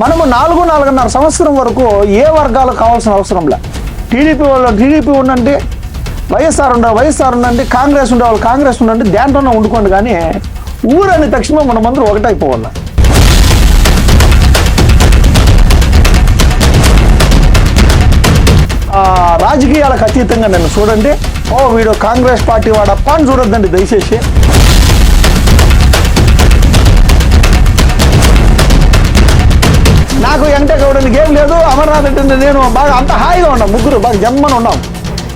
మనము నాలుగు నాలుగున్నర సంవత్సరం వరకు ఏ వర్గాలు కావాల్సిన అవసరం లే. టీడీపీ వాళ్ళు టీడీపీ ఉండండి వైఎస్ఆర్ ఉండ వైఎస్ఆర్ ఉండండి కాంగ్రెస్ ఉండే వాళ్ళు కాంగ్రెస్ ఉండండి దేంట్లోనే ఉండుకోండి కానీ ఊరని తక్షణం మనమందరూ ఒకటైపోవాలి. రాజకీయాలకు అతీతంగా నన్ను చూడండి. ఓ వీడు కాంగ్రెస్ పార్టీ వాడప్ప అని చూడొద్దండి దయచేసి. నాకు వెంకటగౌడనికి ఏం లేదు అమర్నాథ్ రెడ్డి నేను బాగా అంత హాయిగా ఉన్నాం ముగ్గురు బాగా జమ్మని ఉన్నాం.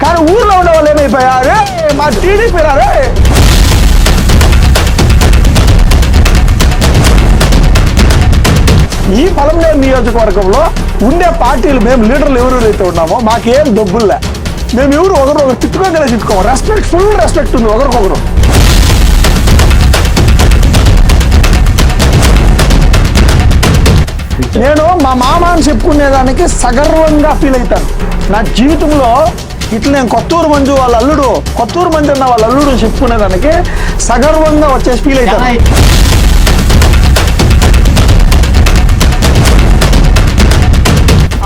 కానీ ఊర్లో ఉండే వాళ్ళు ఏమైపోయారు? మా టీడీపీ రారే ఈ పొలంనేరు నియోజకవర్గంలో ఉండే పార్టీలు మేము లీడర్లు ఎవరెవరైతే ఉన్నామో మాకేం దొబ్బుల్లే మేము ఎవరు ఒకరు ఒకరు తిట్టుకోగలే తిట్టుకోము. రెస్పెక్ట్ ఫుల్ రెస్పెక్ట్ ఉంది ఒకరికొకరు. నేను మా మామ అని చెప్పుకునేదానికి సగర్వంగా ఫీల్ అవుతాను. నా జీవితంలో ఇట్లా నేను కొత్తూరు మంజు వాళ్ళ అల్లుడు కొత్తూరు మంజు అన్న వాళ్ళ అల్లుడు చెప్పుకునేదానికి సగర్వంగా వచ్చేసి ఫీల్ అవుతాను.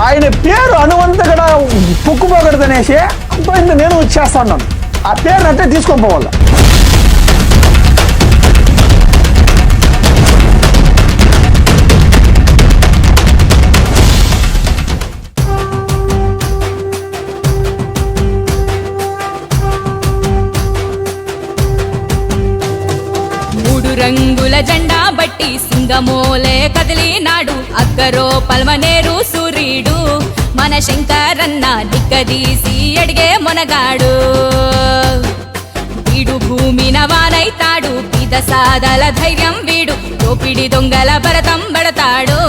ఆయన పేరు అనువంతగడ పుక్కుపోకూడదనేసి పోయింది నేను వచ్చేస్తా ఉన్నాను ఆ పేరు అంటే తీసుకొని పోవాలి. రంగుల జెండా బట్టి సింగమోలే కదిలినాడు. అక్కరో పల్మనేరు సూర్యుడు మన శంకరన్న దిక్కదీసి అడిగే మొనగాడు. వీడు భూమిన వానైతాడు. పీద సాదల ధైర్యం వీడు. దోపిడి దొంగల భరతం పడతాడు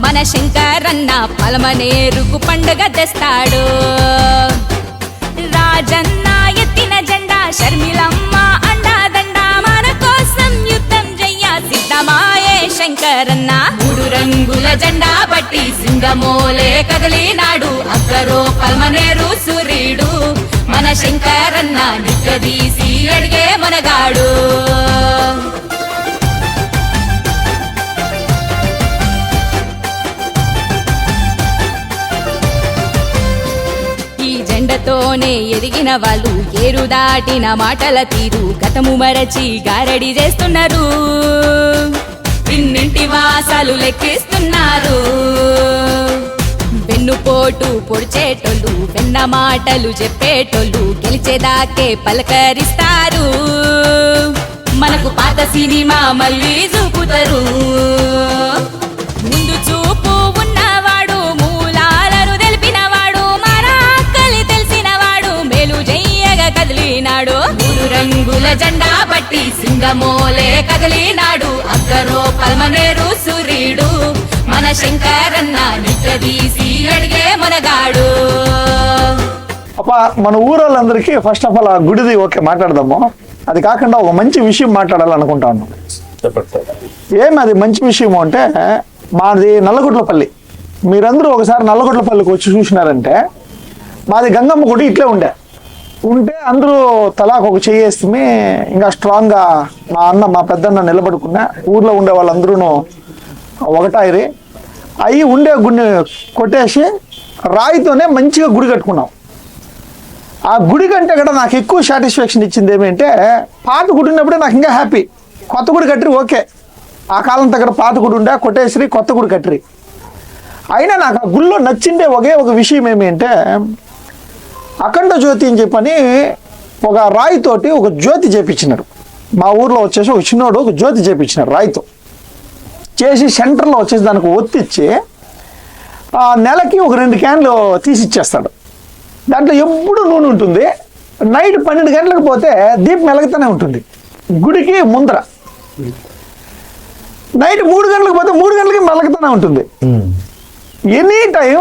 మన శంకరన్న పలమనేరుకు పండుగ తెస్తాడు. శంకరన్న. మూడు రంగుల జెండా పట్టి సింగమోలే కదిలినాడు. అక్కరో పల్మనేరు సూర్యుడు మన శంకరన్న నిక్కదీసి అడిగే మనగాడు. ఈ జెండతోనే ఎదిగిన వాళ్ళు ఏరు దాటిన మాటల తీరు గతము మరచి గారడి చేస్తున్నారు. ఇన్నింటి వాసాలు లెక్కిస్తున్నారు. వెన్నుపోటు పొడిచేటోళ్ళు వెన్న మాటలు చెప్పేటోళ్ళు గెలిచేదాకే పలకరిస్తారు. మనకు పాత సినిమా మళ్ళీ చూపుతారు. ముందు చూపు ఉన్నవాడు మూలాలను తెలిపినవాడు మన తెలిసినవాడు మేలు చెయ్యగా కదిలినాడు. రంగుల జెండా పట్టి సింగమోలే కదిలినాడు. అక్కరో పల్మనేరు సూర్యుడు మన శంకరన్న నిక్కదీసి అడిగే మనగాడు. అప్ప మన ఊరోళ్ళందరికీ ఫస్ట్ ఆఫ్ ఆల్ ఆ గుడిది ఓకే మాట్లాడదాము. అది కాకుండా ఒక మంచి విషయం మాట్లాడాలనుకుంటాను. ఏం అది మంచి విషయం అంటే మాది నల్లగుట్లపల్లి మీరందరూ ఒకసారి నల్లగుట్లపల్లికి వచ్చి చూసినారంటే మాది గంగమ్మ గుడి ఇట్లే ఉండే. ఉంటే అందరూ తలాకు ఒక చేయేస్తే ఇంకా స్ట్రాంగ్గా మా అన్న మా పెద్దన్న నిలబడుకున్నా ఊర్లో ఉండే వాళ్ళందరూ ఒకటాయిరి. అవి ఉండే గుడిని కొట్టేసి రాయితోనే మంచిగా గుడి కట్టుకున్నాం. ఆ గుడి కంటే కూడా నాకు ఎక్కువ సాటిస్ఫాక్షన్ ఇచ్చింది ఏమంటే పాత గుడి ఉన్నప్పుడే నాకు ఇంకా హ్యాపీ కొత్త గుడి కట్టిరి ఓకే. ఆ కాలం దగ్గర పాత గుడి ఉండే కొట్టేసిరి కొత్త గుడి కట్టిరి. అయినా నాకు ఆ గుళ్ళో నచ్చిండే ఒకే ఒక విషయం ఏమి అంటే అఖండ జ్యోతి అని చెప్పని ఒక రాయితోటి ఒక జ్యోతి చేపించినారు. మా ఊర్లో వచ్చేసి ఒక చిన్నోడు ఒక జ్యోతి చేపించినారు రాయితో. చేసి సెంటర్లో వచ్చేసి దానికి ఒత్తిచ్చి ఆ నెలకి ఒక రెండు క్యాన్లు తీసి ఇచ్చేస్తాడు దాంట్లో ఎప్పుడు నూనె ఉంటుంది. నైట్ పన్నెండు గంటలకు పోతే దీపం వెలుగుతూనే ఉంటుంది. గుడికి ముందర. నైట్ మూడు గంటలకు పోతే మూడు గంటలకి మెలగుతూనే ఉంటుంది. ఎనీ టైం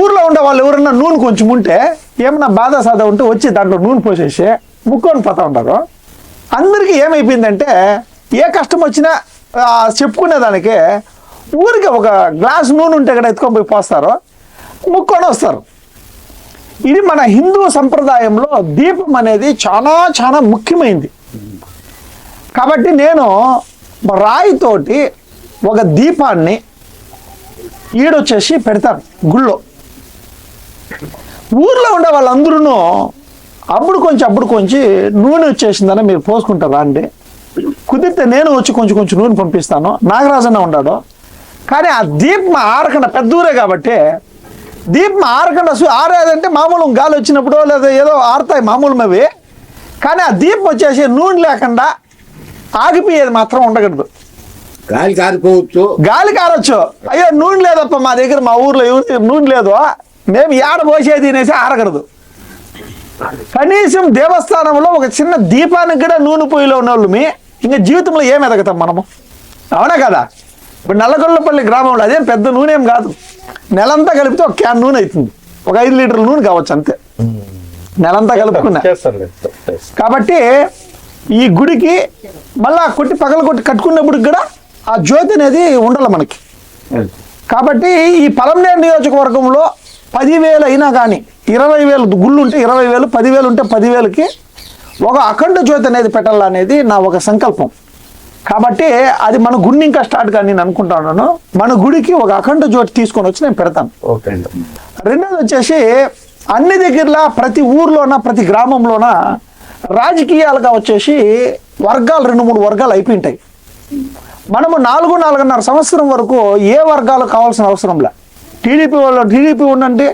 ఊర్లో ఉండే వాళ్ళు ఎవరన్నా నూనె కొంచెం ఉంటే ఏమన్నా బాధ సాధ ఉంటే వచ్చి దాంట్లో నూనె పోసేసి ముక్కొని పోతా ఉంటారు. అందరికీ ఏమైపోయిందంటే ఏ కష్టం వచ్చినా చెప్పుకునేదానికి ఊరికి ఒక గ్లాస్ నూనె ఉంటే కూడా ఎత్తుకొని పోయి పోస్తారు ముక్కొని వస్తారు. ఇది మన హిందూ సంప్రదాయంలో దీపం అనేది చాలా చాలా ముఖ్యమైనది కాబట్టి నేను రాయితోటి ఒక దీపాన్ని ఈడొచ్చేసి పెడతాను గుళ్ళో. ఊర్లో ఉండే వాళ్ళందరూ అప్పుడు కొంచెం అప్పుడు కొంచెం నూనె వచ్చేసిందని మీరు పోసుకుంటారా అండి కుదిరితే నేను వచ్చి కొంచెం కొంచెం నూనె పంపిస్తాను. నాగరాజన్న ఉన్నాడు. కానీ ఆ దీపం ఆరకుండా పెద్ద ఊరే కాబట్టి దీపం ఆరకుండా ఆరేదంటే మామూలు గాలి వచ్చినప్పుడు లేదా ఏదో ఆరుతాయి మామూలు అవి. కానీ ఆ దీపం వచ్చేసి నూనె లేకుండా ఆగిపోయేది మాత్రం ఉండకూడదు. గాలి కారిపోవచ్చు. గాలి కారొచ్చు. అయ్యో నూనె లేదప్ప మా దగ్గర మా ఊర్లో నూనె లేదు. మేము ఏడ పోసేది తినేసి ఆరగలదు కనీసం దేవస్థానంలో ఒక చిన్న దీపానికి కూడా నూనె పొయ్యిలో ఉన్న వాళ్ళు మీ ఇంకా జీవితంలో ఏం ఎదగతాం మనము? అవునా కదా? ఇప్పుడు నల్లగొల్లపల్లి గ్రామంలో అదేం పెద్ద నూనె ఏం కాదు. నెలంతా కలిపితే ఒక క్యాన్ నూనె అవుతుంది. ఒక ఐదు లీటర్ల నూనె కావచ్చు అంతే. నెలంతా కలుపుకున్నా. కాబట్టి ఈ గుడికి మళ్ళా కొట్టి పగల కొట్టి కట్టుకున్నప్పుడు కూడా ఆ జ్యోతి అనేది ఉండాలి మనకి. కాబట్టి ఈ పలంనేరు నియోజకవర్గంలో పదివేలు అయినా కానీ ఇరవై వేలు గుళ్ళు ఉంటే ఇరవై వేలు పదివేలు ఉంటే పదివేలకి ఒక అఖండ జ్యోతి అనేది పెట్టాలనేది నా ఒక సంకల్పం. కాబట్టి అది మన గుడిని ఇంకా స్టార్ట్ కానీ నేను అనుకుంటున్నాను మన గుడికి ఒక అఖండ జ్యోతి తీసుకొని వచ్చి నేను పెడతాను. ఓకే రెండోది వచ్చేసి అన్ని దగ్గరలా ప్రతి ఊర్లోన ప్రతి గ్రామంలోన రాజకీయాలుగా వచ్చేసి వర్గాలు రెండు మూడు వర్గాలు అయిపోయింటాయి. మనము నాలుగు నాలుగున్నర సంవత్సరం వరకు ఏ వర్గాలు కావాల్సిన అవసరం లే. టీడీపీ వాళ్ళు టీడీపీ ఉండండి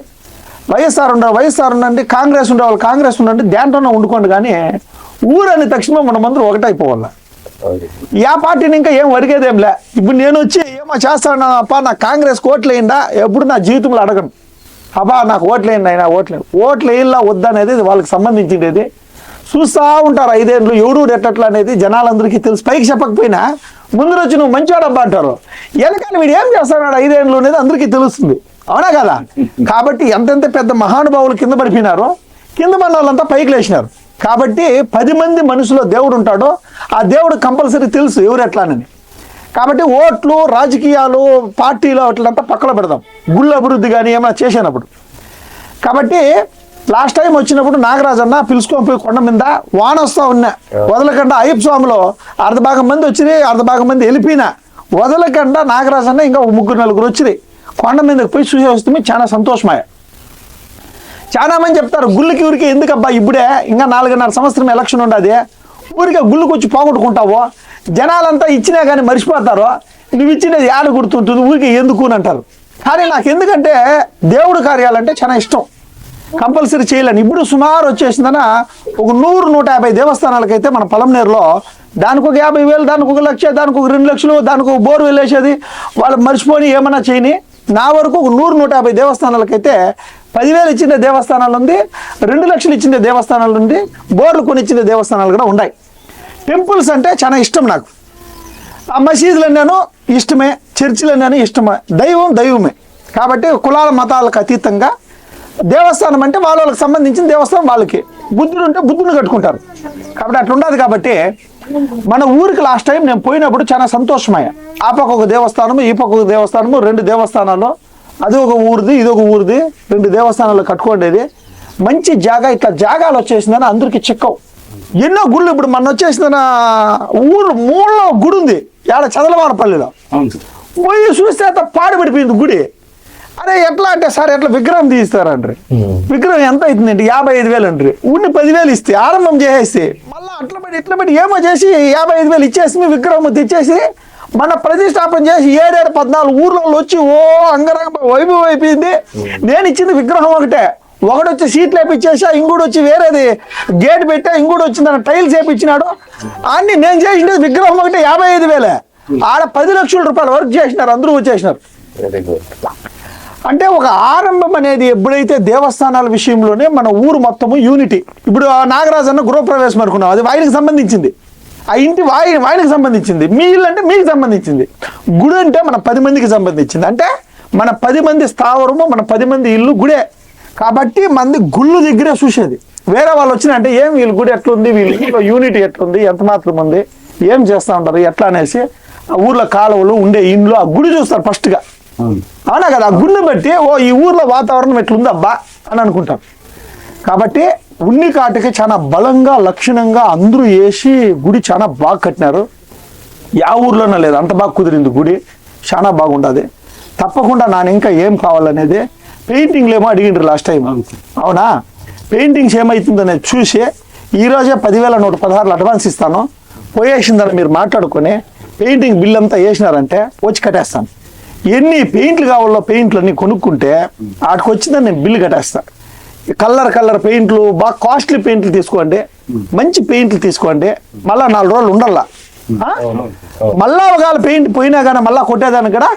వైఎస్ఆర్ ఉండే వైఎస్ఆర్ ఉండండి కాంగ్రెస్ ఉండే వాళ్ళు కాంగ్రెస్ ఉండండి దేంట్లోనే ఉండుకోండి కానీ ఊరని తక్షణం మనమందరం ఒకటైపోవాలి. ఓకే యా పార్టీని ఇంకా ఏం వరిగేదేం లే ఇప్పుడు నేను వచ్చి ఏమో చేస్తాను అప్ప నాకు కాంగ్రెస్ ఓట్లు వేయండా ఎప్పుడు నా జీవితంలో అడగను. అబ్బా నాకు ఓట్లు వేయండి అయినా ఓట్లు. ఓట్లు వేయాలా వద్దనేది వాళ్ళకి సంబంధించింది చూస్తూ ఉంటారు ఐదేళ్ళు ఎవడు ఎట్లా అనేది జనాలందరికీ తెలుసు. పైకి చెప్పకపోయినా ముందు రోజు నువ్వు మంచివాడబ్బా అంటారు. ఎలకని వీడు ఏం చేస్తాడు ఐదేళ్ళు అనేది అందరికీ తెలుస్తుంది. అవునా కదా? కాబట్టి ఎంతెంత పెద్ద మహానుభావులు కింద పడిపోయినారో కింద మన వాళ్ళంతా పైకి లేచినారు. కాబట్టి పది మంది మనుషులో దేవుడు ఉంటాడో ఆ దేవుడు కంపల్సరీ తెలుసు ఎవరు ఎట్లానని కాబట్టి ఓట్లు రాజకీయాలు పార్టీలు అట్లంతా పక్కన పెడదాం. గుళ్ళ అభివృద్ధి కానీ ఏమైనా చేసినప్పుడు. కాబట్టి లాస్ట్ టైం వచ్చినప్పుడు నాగరాజన్న పిలుచుకొని పోయి కొండ మీద వాన వస్తా ఉన్నా. వదలకుండా అయ్యప్ప స్వామిలో అర్ధ భాగం మంది వచ్చినాయి అర్ధ భాగం మంది వెళ్ళిపోయినా. వదలకుండా నాగరాజన్న ఇంకా ముగ్గురు నలుగురు వచ్చినాయి. కొండ మీదకి పోయి చూసి వస్తుంది చాలా సంతోషమాయ చాలా మంది చెప్తారు గుళ్ళకి ఊరికి ఎందుకు అబ్బా ఇప్పుడే? ఇంకా నాలుగున్నర సంవత్సరం ఎలక్షన్ ఉండదు. ఊరికే గుళ్ళకి వచ్చి పోగొట్టుకుంటావు. జనాలంతా ఇచ్చినా కానీ మర్చిపోతారు. నువ్వు ఇచ్చినది యాడ గుర్తుంటుంది? ఊరికి ఎందుకు అని అంటారు. కానీ నాకు ఎందుకంటే దేవుడు కార్యాలంటే చాలా ఇష్టం. కంపల్సరీ చేయలేను. ఇప్పుడు సుమారు వచ్చేసిందన ఒక నూరు నూట యాభై దేవస్థానాలకైతే మన పొలంనేరులో దానికి ఒక యాభై వేలు దానికి ఒక లక్ష దానికి ఒక రెండు లక్షలు దానికి ఒక బోర్ వెళ్ళేసేది. వాళ్ళు మర్చిపోని ఏమన్నా చేయని నా వరకు ఒక నూరు నూట యాభై దేవస్థానాలకైతే పదివేలు ఇచ్చిన దేవస్థానాలు ఉంది రెండు లక్షలు ఇచ్చిన దేవస్థానాలు ఉంది బోర్లు కొనిచ్చిన దేవస్థానాలు కూడా ఉన్నాయి. టెంపుల్స్ అంటే చాలా ఇష్టం నాకు. ఆ మసీదులు అన్నాను ఇష్టమే చర్చిలు అన్నాను ఇష్టమే దైవం దైవమే. కాబట్టి కులాల మతాలకు అతీతంగా దేవస్థానం అంటే వాళ్ళ వాళ్ళకి సంబంధించిన దేవస్థానం వాళ్ళకి. బుద్ధుడు ఉంటే బుద్ధుని కట్టుకుంటారు. కాబట్టి అట్లా ఉండదు కాబట్టి మన ఊరికి లాస్ట్ టైం నేను పోయినప్పుడు చాలా సంతోషమయ్యా. ఆ పక్క ఒక దేవస్థానము ఈ పక్క ఒక దేవస్థానము రెండు దేవస్థానాలు అది ఒక ఊరిది ఇది ఒక ఊరిది రెండు దేవస్థానాలు కట్టుకోండేది. మంచి జాగా ఇట్లా జాగాలు వచ్చేసిందని అందరికీ చిక్కవు. ఎన్నో గుళ్ళు ఇప్పుడు మన వచ్చేసిన ఊరు మూలలో గుడి ఉంది ఏడ చదలవాడపల్లిలో అవును పోయి చూస్తే పాడుపడిపోయింది గుడి. అరే ఎట్లా అంటే సార్ ఎట్లా విగ్రహం తీస్తారండ్రి విగ్రహం ఎంత అవుతుందండి? యాభై ఐదు వేలు అండ్రి. ఉండి పదివేలు ఇస్తే ఆరంభం చేసేస్తే మళ్ళీ అట్లా పెట్టి ఇట్లా పెట్టి ఏమో చేసి యాభై ఐదు వేలు ఇచ్చేసి మీ విగ్రహం తెచ్చేసి మన ప్రతిష్టాపన చేసి ఏడేడు పద్నాలుగు ఊర్లో వచ్చి ఓ అంగరంగ వైభవం అయిపోయింది. నేను ఇచ్చింది విగ్రహం ఒకటే. ఒకడు వచ్చి సీట్లు వేపించేసా ఇంకోటి వచ్చి వేరేది గేట్ పెట్టా ఇంకోటి వచ్చి దాని టైల్స్ వేపించినాడు అన్ని నేను చేసింది విగ్రహం ఒకటే యాభై ఐదు వేలే. ఆడ పది లక్షల రూపాయలు వర్క్ చేసినారు అందరూ వచ్చేసినారు. అంటే ఒక ఆరంభం అనేది ఎప్పుడైతే దేవస్థానాల విషయంలోనే మన ఊరు మొత్తము యూనిటీ ఇప్పుడు ఆ నాగరాజన్న గృహప్రవేశం అనుకున్నాం. అది వాయినికి సంబంధించింది. ఆ ఇంటి వాయి వాయినికి సంబంధించింది. మీ ఇల్లు అంటే మీకు సంబంధించింది. గుడి అంటే మన పది మందికి సంబంధించింది. అంటే మన పది మంది స్థావరము మన పది మంది ఇల్లు గుడే. కాబట్టి మంది గుళ్ళు దగ్గరే చూసేది. వేరే వాళ్ళు వచ్చిన అంటే ఏం వీళ్ళు గుడి ఎట్లుంది? వీళ్ళు యూనిటీ ఎట్లుంది? ఎంత మాత్రం ఉంది? ఏం చేస్తూ ఉంటారు? ఎట్లా అనేసి ఆ ఊర్లో కాలువలు ఉండే ఇండ్లు ఆ గుడి చూస్తారు ఫస్ట్గా అవును కదా? ఆ గుడిని బట్టి ఓ ఈ ఊర్లో వాతావరణం ఎట్లుంది అబ్బా అని అనుకుంటాం. కాబట్టి ఉన్ని కాటికి చాలా బలంగా లక్షణంగా అందరూ వేసి గుడి చాలా బాగా కట్టినారు. యా ఊర్లోనే లేదు అంత బాగా కుదిరింది గుడి. చాలా బాగుండదు. తప్పకుండా నాన్న ఇంకా ఏం కావాలనేది పెయింటింగ్లు ఏమో అడిగిండ్రు లాస్ట్ టైం అవునా? పెయింటింగ్స్ ఏమవుతుందనేది చూసి ఈ రోజే పదివేల నూట పదహారులు అడ్వాన్స్ ఇస్తాను. పోయేసిందని మీరు మాట్లాడుకొని పెయింటింగ్ బిల్ అంతా వేసినారంటే వచ్చి కట్టేస్తాను. ఎన్ని పెయింట్లు కావాలో పెయింట్లు అన్ని కొనుక్కుంటే ఆడికి వచ్చిందని నేను బిల్లు కట్టేస్తాను కలర్ కలర్ పెయింట్లు బాగా కాస్ట్లీ పెయింట్లు తీసుకోండి. మంచి పెయింట్లు తీసుకోండి. మళ్ళా నాలుగు రోజులు ఉండాలా. మళ్ళా ఒకవేళ పెయింట్ పోయినా కానీ మళ్ళా కొట్టేదానికి కూడా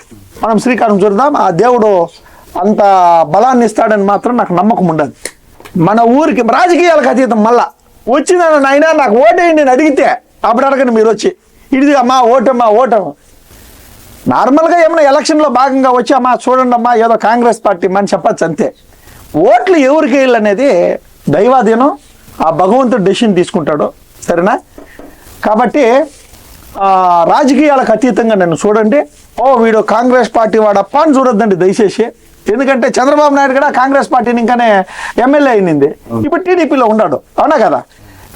మనం శ్రీకారం చూద్దాం. ఆ దేవుడు అంత బలాన్ని ఇస్తాడని మాత్రం నాకు నమ్మకం ఉండదు. మన ఊరికి రాజకీయాలకు అతీతం మళ్ళా. వచ్చిన నాయన నాకు ఓటేయండి నేను అడిగితే అప్పుడు అడగండి మీరు వచ్చి. ఇది అమ్మా ఓటమ్మా ఓటం. నార్మల్గా ఏమైనా ఎలక్షన్లో భాగంగా వచ్చి అమ్మా చూడండి అమ్మా ఏదో కాంగ్రెస్ పార్టీ మని చెప్పచ్చు అంతే. ఓట్లు ఎవరికి వెళ్ళి అనేది దైవాధీనం ఆ భగవంతుడు డెసిషన్ తీసుకుంటాడు సరేనా? కాబట్టి రాజకీయాలకు అతీతంగా నన్ను చూడండి. ఓ వీడు కాంగ్రెస్ పార్టీ వాడప్ప అని చూడొద్దండి దయచేసి. ఎందుకంటే చంద్రబాబు నాయుడు కూడా కాంగ్రెస్ పార్టీని ఇంకానే ఎమ్మెల్యే అయింది ఇప్పుడు టీడీపీలో ఉన్నాడు అవునా కదా?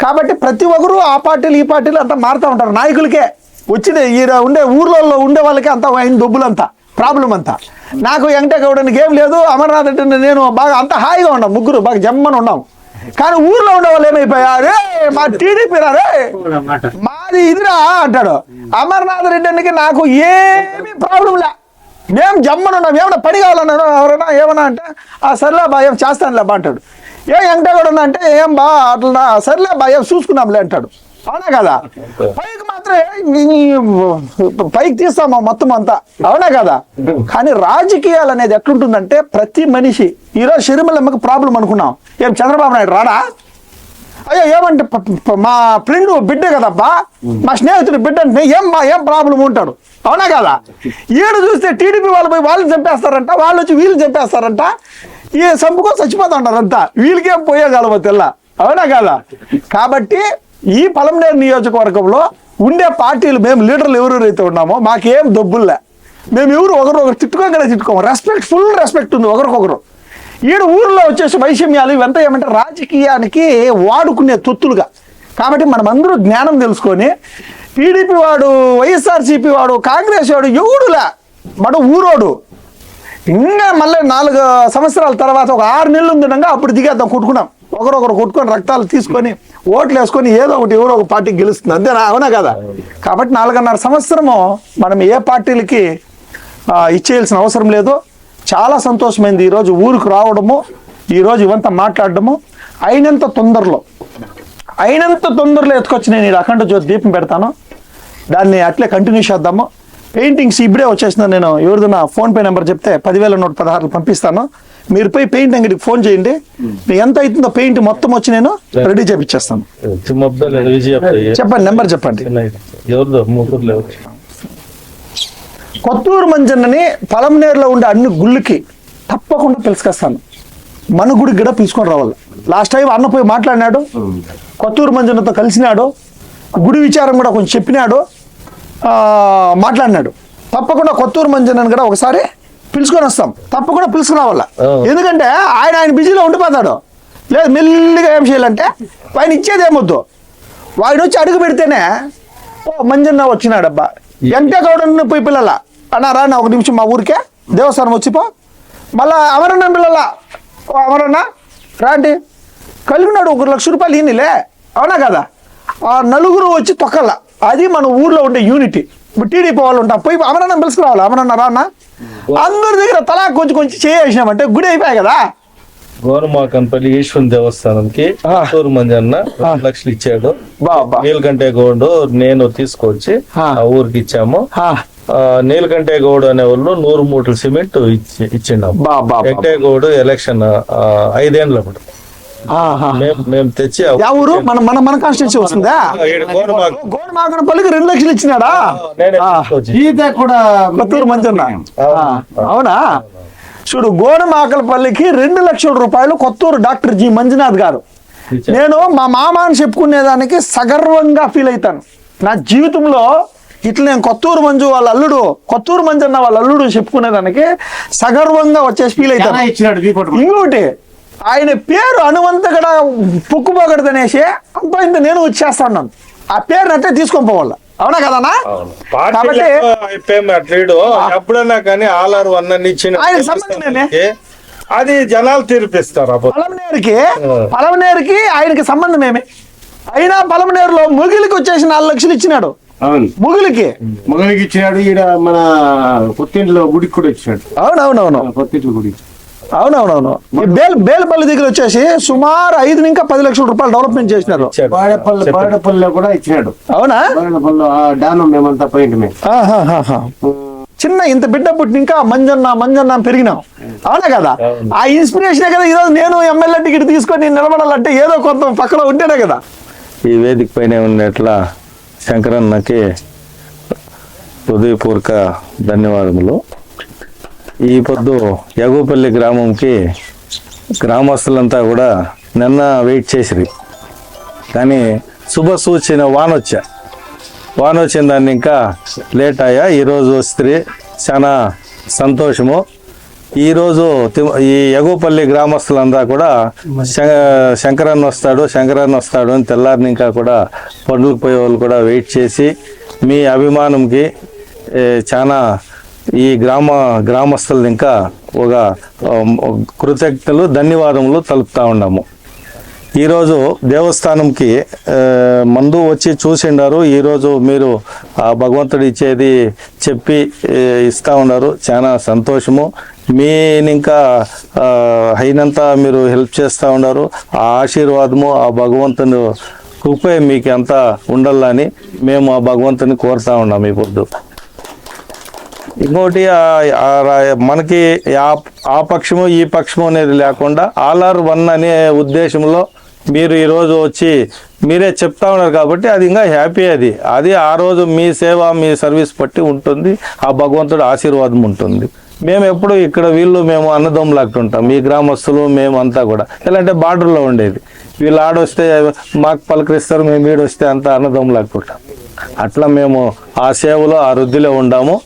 కాబట్టి ప్రతి ఒక్కరు ఆ పార్టీలు ఈ పార్టీలు అంతా మారుతూ ఉంటారు నాయకులకే. వచ్చిన ఈ ఉండే ఊర్లలో ఉండే వాళ్ళకి అంతా అయిన దొబ్బులంతా ప్రాబ్లం అంతా. నాకు వెంకటగౌడనికి ఏం లేదు అమర్నాథ్ అంటే నేను బాగా అంత హాయిగా ఉన్నాం ముగ్గురు బాగా జమ్మని ఉన్నాం. కానీ ఊర్లో ఉండే వాళ్ళు ఏమైపోయారు మా టీడీపీ రే మాది ఇదిరా అంటాడు. అమర్నాథ్ రెడ్డి నాకు ఏమీ ప్రాబ్లం లే. మేము జమ్మను ఉన్నాం ఏమన్నా పని కావాలన్నాను ఎవరైనా ఏమన్నా అంటే ఆ సర్లే బా ఏం చేస్తానులే బా అంటాడు. ఏ వెంకటగౌడ అంటే ఏం బా అట్లా సర్లే బా ఏం చూసుకున్నాంలే అంటాడు. అవునా కదా? పైకి మాత్రమే పైకి తీస్తామా మొత్తం అంతా. అవునా కదా? కానీ రాజకీయాలు అనేది ఎట్లుంటుందంటే ప్రతి మనిషి ఈరోజు షర్మిలమ్మకి ప్రాబ్లం అనుకున్నాం. ఏం చంద్రబాబు నాయుడు రాడా? అయ్యో ఏమంటే మా ఫ్రెండ్ బిడ్డ కదబ్బా మా స్నేహితుడు బిడ్డ అంటే ఏం మా ఏం ప్రాబ్లం ఉంటాడు? అవునా కదా? ఈడు చూస్తే టీడీపీ వాళ్ళు పోయి వాళ్ళని చంపేస్తారంట వాళ్ళు వచ్చి వీళ్ళు చంపేస్తారంట. ఈ చంపుకొని చచ్చిపోతా ఉంటారు అంతా వీళ్ళకేం పోయేగలవో తెల్ల? అవునా కదా? కాబట్టి ఈ పలంనేరు నియోజకవర్గంలో ఉండే పార్టీలు మేము లీడర్లు ఎవరెవరైతే ఉన్నామో మాకేం దొబ్బుల్లే. మేము ఎవరు ఒకరు ఒకరు తిట్టుకోగానే తిట్టుకోము రెస్పెక్ట్ ఫుల్ రెస్పెక్ట్ ఉంది ఒకరికొకరు. ఈడ ఊర్లో వచ్చేసి వైషమ్యాలు ఇవంతా ఏమంటే రాజకీయానికి వాడుకునే తొత్తులుగా. కాబట్టి మనం అందరూ జ్ఞానం తెలుసుకొని టీడీపీ వాడు వైఎస్ఆర్సీపీ వాడు కాంగ్రెస్ వాడు ఎవడులే? మన ఊరోడు. ఇంకా మళ్ళీ నాలుగు సంవత్సరాల తర్వాత ఒక ఆరు నెలలు ఉండగా అప్పుడు దిగేద్దాం కొట్టుకున్నాం. ఒకరొకరు కొట్టుకొని రక్తాలు తీసుకొని ఓట్లు వేసుకొని ఏదో ఒకటి ఎవరో ఒక పార్టీ గెలుస్తుంది. అంతేనా? అవునా కదా? కాబట్టి నాలుగున్నర సంవత్సరము మనం ఏ పార్టీలకి ఇచ్చేయాల్సిన అవసరం లేదు చాలా సంతోషమైంది. ఈరోజు ఊరికి రావడము ఈరోజు ఇవంతా మాట్లాడడము. అయినంత తొందరలో అయినంత తొందరలో ఎత్తుకొచ్చి నేను ఈ అఖండ జ్యోతి దీపం పెడతాను. దాన్ని అట్లే కంటిన్యూ చేద్దాము. పెయింటింగ్స్ ఇప్పుడే వచ్చేసింది నేను ఎవరిదైనా ఫోన్పే నెంబర్ చెప్తే పదివేల నూట పదహారులు పంపిస్తాను. మీరు పోయి పెయింట్ అంగడికి ఫోన్ చేయండి. మీకు ఎంత అవుతుందో పెయింట్ మొత్తం వచ్చి నేను రెడీ చేపించేస్తాను చిమ్మబ్బాయి విజయ చెప్పండి నెంబర్ చెప్పండి. కొత్తూరు మంజన్నని పొలంనేరులో ఉండే అన్ని గుళ్ళకి తప్పకుండా పిలుచుకొస్తాను. మన గుడికి కూడా పిలుచుకొని రావాలి. లాస్ట్ టైం అన్న పోయి మాట్లాడినాడు. కొత్తూరు మంజన్నతో కలిసినాడు. గుడి విచారం కూడా కొంచెం చెప్పినాడు. మాట్లాడినాడు. తప్పకుండా కొత్తూరు మంజన్నని కూడా ఒకసారి పిలుచుకొని వస్తాం. తప్పకుండా పిలుచుకుని రావాల ఆ. ఎందుకంటే ఆయన ఆయన బిజీలో ఉండిపోతాడు. లేదు మెల్లిగా ఏం చేయాలంటే ఆయన ఇచ్చేది ఏమొద్దు. వాడిని వచ్చి అడుగు పెడితేనే ఓ మంజన్న వచ్చినాడబ్బా. ఎంటే గౌడని పోయి పిల్లల? అన్నారా నా ఒక నిమిషం మా ఊరికే. దేవస్థానం వచ్చిపో మళ్ళా అమరన్న పిల్లల? ఓ అమరన్న రాండి కలిగినాడు ఒక లక్ష రూపాయలు ఈయనలే. అవునా కదా? ఆ నలుగురు వచ్చి తొక్కల. అది మన ఊర్లో ఉండే యూనిటీ ఇప్పుడు టీడీపీ వాళ్ళు ఉంటాం పోయి అమరన్న పిలుచుకురావాలి? అమరన్న రాన్న అందరి దగ్గర తలా కొంచెం కొంచెం చేసినామంటే గుడి అయిపోయాయి కదా గోరమాకంపల్లి ఈశ్వరుని దేవస్థానంకి. చిత్తూరు మంది అన్న రెండు లక్షలు ఇచ్చాడు నీలకంఠే గౌడ్ నేను తీసుకొచ్చి ఆ. ఊరికి ఇచ్చాము నీలకంఠే గౌడ్ అనే వాళ్ళు నూరు మూటల సిమెంట్ ఇచ్చి ఇచ్చిండాము. వెంకటే గౌడ్ ఎలక్షన్ ఐదేండ్ల అప్పుడు ఆహా. మేము తెచ్చి ఊరు? మన మన మన కాన్స్టిట్యూన్సీ వస్తుందా? గోడ మాకన పల్లికి రెండు లక్షలు ఇచ్చినాడా? ఈత కూడా కొత్తూరు మంజన్న. అవును. చూడు గోడమాకలపల్లికి రెండు లక్షల రూపాయలు కొత్తూరు డాక్టర్ జి మంజునాథ్ గారు. నేను మా మామ అని చెప్పుకునేదానికి సగర్వంగా ఫీల్ అవుతాను నా జీవితంలో ఇట్లా నేను కొత్తూరు మంజు వాళ్ళ అల్లుడు కొత్తూరు మంజన్న వాళ్ళ అల్లుడు చెప్పుకునేదానికి సగర్వంగా వచ్చేసి ఫీల్ అవుతాను ఇంకోటి ఆయన పేరు అనువంతగడ పొక్కుపోగడదనేసి అంత ఇంత నేను వచ్చేస్తాను. ఆ పేరుని అట్టే తీసుకొని పోవాల. అవునా కాబట్టి- ఎప్పుడైనా కానీ ఆల్ఆర్ వన్ అని ఇచ్చిన ఆయన సంబంధమేనే. అది జనాలు తీర్పిస్తారు పలమనేరుకి. పలమనేరుకి ఆయనకి సంబంధం ఏమి? అయినా పలమనేరులో ముగిలికి వచ్చేసి నాలుగు లక్షలు ఇచ్చినాడు. అవును. ముగిలికి? మగనికి ఇచ్చినాడు ఈడ మన కొత్తింట్లో గుడికి కూడా ఇచ్చినాడు. అవునవునవును. కొత్తింట్లో గుడి అవునవునవును. ఈ బేల్ బేల్పల్లి దగ్గర వచ్చేసి సుమారు ఐదు ఇంకా పది లక్షల రూపాయలు డెవలప్మెంట్ చేసినారు. బాడపల్లి. బాడపల్లిలో కూడా ఇచ్చినాడు. అవునా? బాడపల్లి ఆ డాను మేమంతా పోయింటమే. ఆహాహాహా. చిన్న ఇంత బిడ్డ పుట్టిన ఇంకా మంజన్న మంజన్న పెరిగినాం. అవునా కదా. ఆ ఇన్స్పిరేషన్ కదా ఈరోజు నేను ఎమ్మెల్యే టికెట్ తీసుకొని నేను నిలబడాలంటే ఏదో కొంత పక్కన ఉంటేనే కదా. ఈ వేదిక పైన ఉన్నట్ల శంకరన్నకి హృదయపూర్వక ధన్యవాదములు. ఈ పొద్దు యగుపల్లి గ్రామంకి గ్రామస్తులంతా కూడా నిన్న వెయిట్ చేసిరి. కానీ శుభ సూచన వానొచ్చా. వాన వచ్చిన దాన్ని ఇంకా లేట్ అయ్యా. ఈరోజు వస్తే చాలా సంతోషము. ఈరోజు తి- ఈ ఎగుపల్లి గ్రామస్తులంతా కూడా శ- శంకరన్న వస్తాడు శంకరన్న వస్తాడు అని తెల్లారిని ఇంకా కూడా పండ్లకు పోయే వాళ్ళు కూడా వెయిట్ చేసి మీ అభిమానంకి చాలా ఈ గ్రామ గ్రామస్తులు ఇంకా ఒక కృతజ్ఞతలు ధన్యవాదములు తలుపుతా ఉన్నాము. ఈరోజు దేవస్థానంకి మందు వచ్చి చూసిండారు. ఈరోజు మీరు ఆ భగవంతుడు ఇచ్చేది చెప్పి ఇస్తూ ఇస్తా ఉన్నారు. చాలా సంతోషము. మీని ఇంకా అయినంత మీరు హెల్ప్ చేస్తూ ఉన్నారు. ఆ ఆశీర్వాదము ఆ భగవంతుని కృపే మీకు అంతా ఉండాలని మేము ఆ భగవంతుని కోరుతా ఉన్నాము ఈ పొద్దు. ఇంకోటి ఆ- మనకి ఆ- ఆ పక్షము ఈ పక్షము అనేది లేకుండా ఆల్ ఆర్ వన్ అనే ఉద్దేశంలో మీరు ఈరోజు వచ్చి మీరే చెప్తా ఉన్నారు కాబట్టి అది ఇంకా హ్యాపీ అది. అది ఆ రోజు మీ సేవ మీ సర్వీస్ బట్టి ఉంటుంది. ఆ భగవంతుడు ఆశీర్వాదం ఉంటుంది. మేము ఎప్పుడు ఇక్కడ వీళ్ళు మేము అన్నదమ్ములాగుంటాం మీ గ్రామస్తులు మేము అంతా కూడా. ఎలా బార్డర్లో ఉండేది. వీళ్ళు ఆడొస్తే మాకు పలకరిస్తారు మేము వీడొస్తే అంతా అన్నదమ్ములాగుంటాం అట్లా మేము ఆ సేవలో ఆ వృద్ధిలో ఉండాము.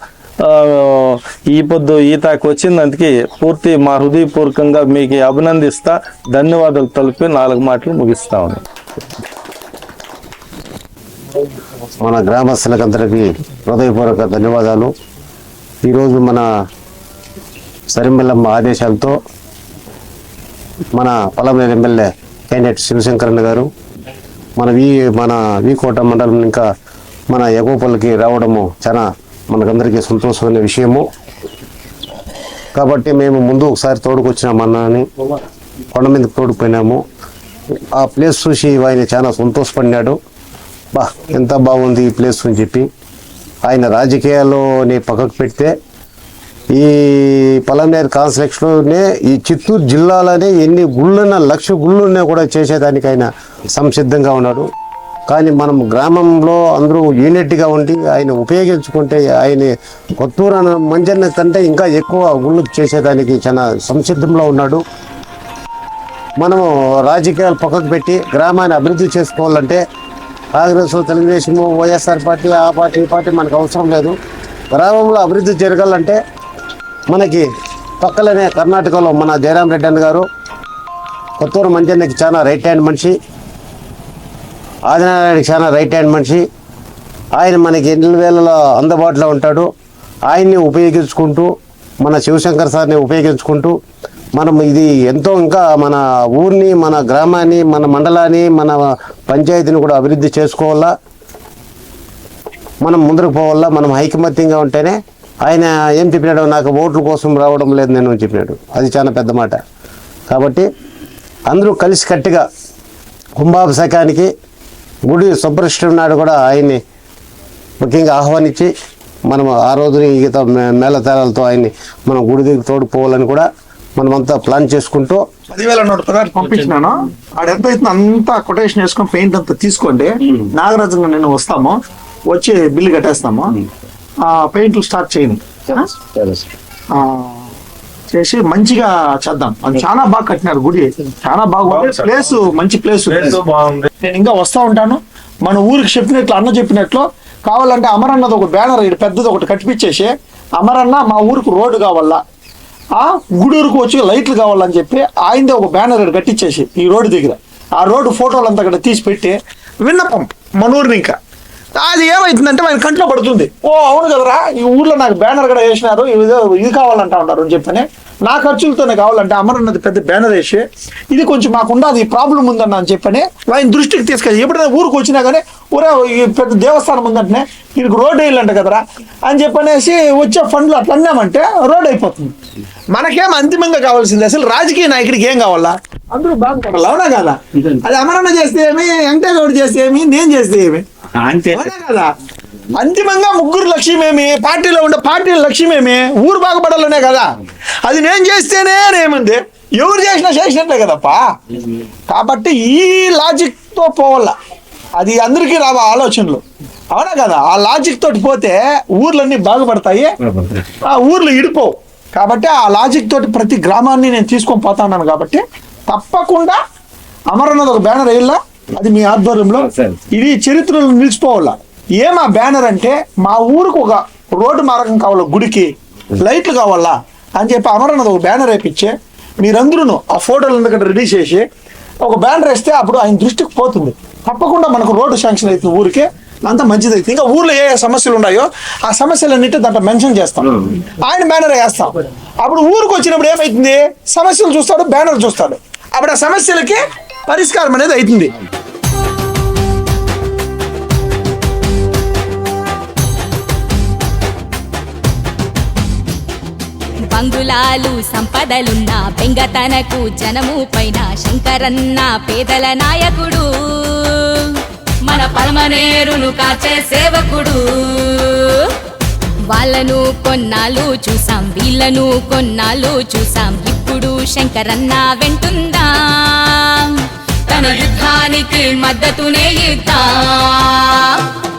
ఈ పొద్దు ఈతకు వచ్చినందుకు పూర్తి మా హృదయపూర్వకంగా మీకు అభినందిస్తా. ధన్యవాదాలు తలిపి నాలుగు మాటలు ముగిస్తా మన మన గ్రామస్తులకందరికీ హృదయపూర్వక ధన్యవాదాలు. ఈరోజు మన సరిమెల్లమ్మ ఆదేశాలతో మన పొలం ఎమ్మెల్యే క్యాండిడేట్ శివశంకరన్న గారు మన వి మన వీకోట మండలం ఇంకా మన ఎగోపల్లికి రావడము చాలా మనకందరికీ సంతోషమైన విషయము. కాబట్టి మేము ముందు ఒకసారి తోడుకొచ్చినామన్నాని కొండ మీదకి తోడుకుపోయినాము. ఆ ప్లేస్ చూసి ఆయన చాలా సంతోషపడినాడు. బా ఎంత బాగుంది ఈ ప్లేస్ అని చెప్పి. ఆయన రాజకీయాల్లోని పక్కకు పెడితే ఈ పలమనేరు కాన్స్ట్రక్షన్లోనే ఈ చిత్తూరు జిల్లాలోనే ఎన్ని గుళ్ళున్న లక్ష గుళ్ళున్నా కూడా చేసేదానికి ఆయన సంసిద్ధంగా ఉన్నాడు. కానీ మనం గ్రామంలో అందరూ యూనిట్గా ఉండి ఆయన ఉపయోగించుకుంటే ఆయన కొత్తూరు అన్న మంజన్న కంటే ఇంకా ఎక్కువ గుళ్ళు చేసేదానికి చాలా సంసిద్ధంలో ఉన్నాడు. మనము రాజకీయాలు పక్కకు పెట్టి గ్రామాన్ని అభివృద్ధి చేసుకోవాలంటే కాంగ్రెస్ తెలుగుదేశము వైఎస్ఆర్ పార్టీ ఆ పార్టీ ఈ పార్టీ మనకు అవసరం లేదు. గ్రామంలో అభివృద్ధి జరగాలంటే మనకి పక్కలనే కర్ణాటకలో మన జయరాం రెడ్డి అన్న గారు కొత్తూరు మంజన్నకి చాలా రైట్ హ్యాండ్ మనిషి. ఆదినారాయణకి చాలా రైట్ హ్యాండ్ మనిషి. ఆయన మనకి ఎన్ని వేలలో అందుబాటులో ఉంటాడు. ఆయన్ని ఉపయోగించుకుంటూ మన శివశంకర్ సార్ని ఉపయోగించుకుంటూ మనం ఇది ఎంతో ఇంకా మన ఊరిని మన గ్రామాన్ని మన మండలాన్ని మన పంచాయతీని కూడా అభివృద్ధి చేసుకోవాలా? మనం ముందుకు పోవాలా? మనం ఐకమత్యంగా ఉంటేనే ఆయన ఏం చెప్పినాడు నాకు ఓట్ల కోసం రావడం లేదు నేను చెప్పినాడు. అది చాలా పెద్ద మాట. కాబట్టి అందరూ కలిసి కట్టిగా కుంభాభిషేకానికి గుడి సుబ్రహ్మణ్యం నాడు కూడా ఆయన్ని ముఖ్యంగా ఆహ్వానించి మనం ఆ రోజుని ఈత మే- మేళతాళాలతో ఆయన్ని మనం గుడి దగ్గర తోడుకోవాలని కూడా మనమంతా ప్లాన్ చేసుకుంటూ పదివేల నూట పదహారు పంపించినాను. ఆడ ఎంత అవుతుంది అంతా కొటేషన్ వేసుకొని పెయింట్ అంతా తీసుకోండి. నాగరాజుగా నేను వస్తాము. వచ్చి బిల్లు కట్టేస్తాము. ఆ పెయింట్లు స్టార్ట్ చేయండి. చేసి మంచిగా చేద్దాం. అది చాలా బాగా కట్టినారు గుడి. చాలా బాగుంది. ప్లేస్ మంచి ప్లేస్ నేను ఇంకా వస్తా ఉంటాను. మన ఊరికి చెప్పినట్లు అన్న చెప్పినట్లు కావాలంటే అమరన్నది ఒక బ్యానర్ ఇక్కడ పెద్దది ఒకటి కట్టిపించేసి అమరన్న మా ఊరికి రోడ్డు కావాలా? ఆ గుడూరుకు వచ్చి లైట్లు కావాలని చెప్పి ఆయనదే ఒక బ్యానర్ ఇక్కడ కట్టించేసి ఈ రోడ్డు దగ్గర. ఆ రోడ్డు ఫోటోలు అంతా ఇక్కడ తీసి పెట్టి విన్నపం మన ఊరిని ఇంకా. అది ఏమైతుందంటే ఆయన కంట్లో పడుతుంది. ఓ అవును కదరా ఈ ఊర్లో నాకు బ్యానర్ కూడా వేసినారు ఇది ఇది కావాలంటా ఉంటారు అని చెప్పని. నా ఖర్చులతోనే కావాలంటే అమరన్నది పెద్ద బ్యానర్ వేసి ఇది కొంచెం మాకు ఉండదు ఈ ప్రాబ్లం ఉందన్న అని చెప్పని ఆయన దృష్టికి తీసుకెళ్ళి ఎప్పుడైనా ఊరికి వచ్చినా కానీ ఊరే ఈ పెద్ద దేవస్థానం ఉందంటనే దీనికి రోడ్ వేయాలంట కదరా అని చెప్పనేసి వచ్చే ఫండ్లు అట్లా అన్నామంటే రోడ్ అయిపోతుంది. మనకేం అంతిమంగా కావాల్సింది అసలు రాజకీయ నాయకుడికి ఏం కావాలా? అందరూ బాగుపడాలి అవునా కదా? అది అమరన్న చేస్తే ఏమి వెంకటేగౌడ్ చేస్తే ఏమి నేను చేస్తే ఏమి? అంతే. కదా? అంతిమంగా ముగ్గురు లక్ష్యమేమి పార్టీలో ఉండే పార్టీల లక్ష్యమేమి ఊరు బాగుపడాలనే కదా. అది నేను చేస్తేనే ఏముంది ఎవరు చేసినా చేసినట్లే కదప్పా. కాబట్టి ఈ లాజిక్తో పోవాల. అది అందరికీ రావా ఆలోచనలు. అవునా కదా? ఆ లాజిక్ తోటి పోతే ఊర్లన్నీ బాగుపడతాయి. ఆ ఊర్లు ఇడిపోవు. కాబట్టి ఆ లాజిక్ తోటి ప్రతి గ్రామాన్ని నేను తీసుకొని పోతా ఉన్నాను కాబట్టి తప్పకుండా అమరన్నది ఒక బ్యానర్ వేయాలా? అది మీ ఆధ్వర్యంలో. ఇది చరిత్రలో నిలిచిపోవాలా? ఏం ఆ బ్యానర్ అంటే మా ఊరికి ఒక రోడ్డు మార్గం కావాలా గుడికి లైట్లు కావాలా అని చెప్పి అమరన్నది ఒక బ్యానర్ వేయించే మీరందరూ ఆ ఫోటోలు ఎందుకంటే రెడీ చేసి ఒక బ్యానర్ వేస్తే అప్పుడు ఆయన దృష్టికి పోతుంది. తప్పకుండా మనకు రోడ్డు శాంక్షన్ అవుతుంది ఊరికే అంత మంచిది అవుతుంది. ఇంకా ఊర్లో ఏ ఏ సమస్యలు ఉన్నాయో ఆ సమస్యలన్నిటి దాంట్లో మెన్షన్ చేస్తాం. ఆయన బ్యానర్ వేస్తాం. అప్పుడు ఊరికి వచ్చినప్పుడు ఏమైతుంది? సమస్యలు చూస్తాడు బ్యానర్ చూస్తాడు. అప్పుడు ఆ సమస్యలకి పరిష్కారం అనేది అవుతుంది. బంగులాలు సంపదలున్న బెంగతనకు జనము పైన శంకరన్న పేదల నాయకుడు. మన పరమనేరును కాచే సేవకుడు. వాళ్ళను కొన్నాళ్ళు చూసాం వీళ్ళను కొన్నాళ్ళు చూసాం. ఇప్పుడు శంకరన్న వెంటుందా? తన యుద్ధానికి మద్దతునే ఇద్దాం?